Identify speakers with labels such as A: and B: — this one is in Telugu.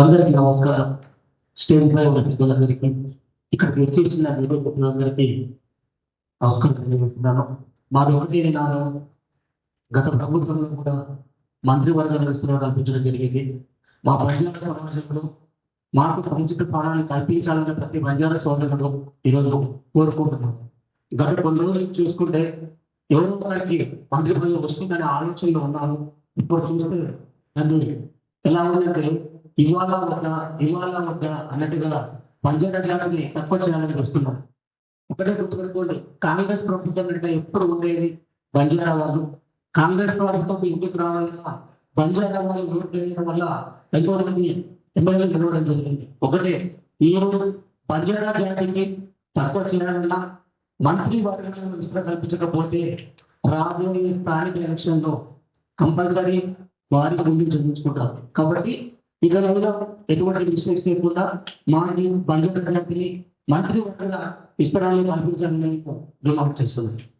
A: అందరికీ నమస్కారం. స్టేజ్ పై ఉన్న పెద్దలందరికీ ఇక్కడికి వచ్చేసిన నిరూపకులందరికీ నమస్కారం తెలియజేస్తున్నాను. మా దగ్గర నేను గత ప్రభుత్వంలో కూడా మంత్రివర్గ వ్యవస్థలో కల్పించడం జరిగింది. మా బంజారా సమాజంలో మాకు సముచిత ప్రాణాన్ని కల్పించాలని ప్రతి బంజారా సోదరులు ఈరోజు కోరుకుంటున్నాం. గత కొన్ని రోజులు చూసుకుంటే ఎవరో వారికి మంత్రి పదవి వస్తుందనే ఆలోచనలో ఉన్నాను ఇప్పుడు చూస్తే అది ఎలా ఉందంటే ఇవాళ వద్ద ఇవాళ వద్ద అన్నట్టుగా పంజాబ్ జాతిని తక్కువ చేయాలని చూస్తున్నారు ఒకటే గుర్తుపెట్టుకోండి కాంగ్రెస్ ప్రభుత్వం అంటే ఎప్పుడు ఉండేది బంజారా వాళ్ళు కాంగ్రెస్ ప్రభుత్వం ఇంటికి రావాలన్నా బంజారా వాళ్ళు ఓటు వేయడం వల్ల ఎంతో మంది ఎమ్మెల్యేలు గెలవడం జరిగింది. ఒకటే ఈ రోజు బంజారా జాతికి తక్కువ చేయాలన్నా మంత్రి వర్గాలను విస్తరణ కల్పించకపోతే రాబోయే స్థానిక ఎలక్షన్లో కంపల్సరీ వారికి ముందు చూపించుకుంటారు కాబట్టి ఇక మీద ఎటువంటి మిస్టేక్స్ లేకుండా మాకి బంజారా జాతిని మంత్రి వర్గాల విస్తరణలో కల్పించాలని డిమాండ్ చేస్తున్నాను.